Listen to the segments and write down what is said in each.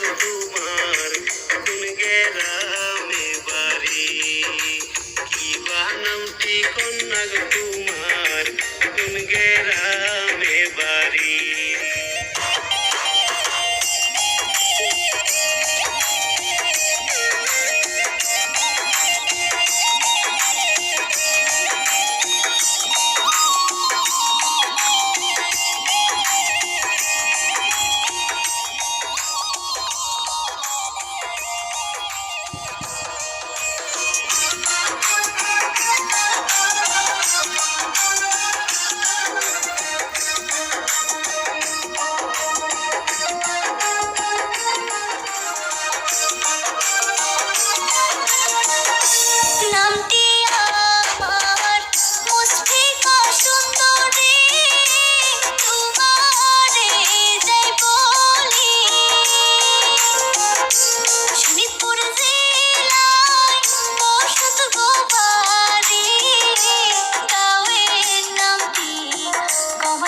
তোমার কোন গেরামে বাড়ি। কি বা নামটি কন্যা তোমার কোন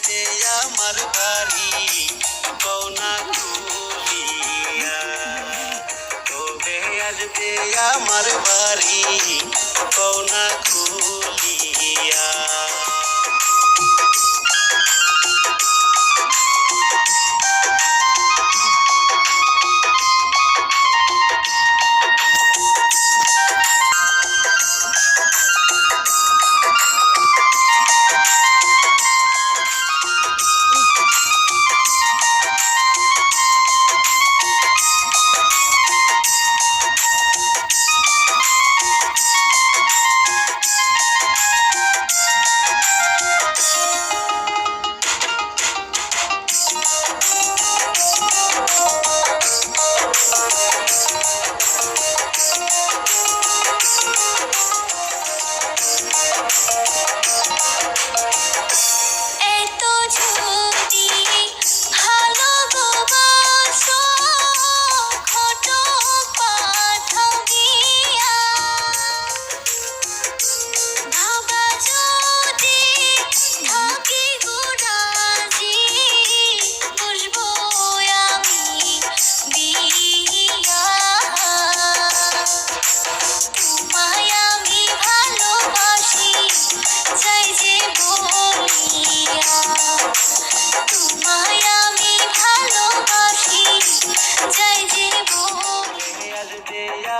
যেতে আমার বাড়ি কৌনা তুলিয়া তবে আসবে আমার বাড়ি কৌনা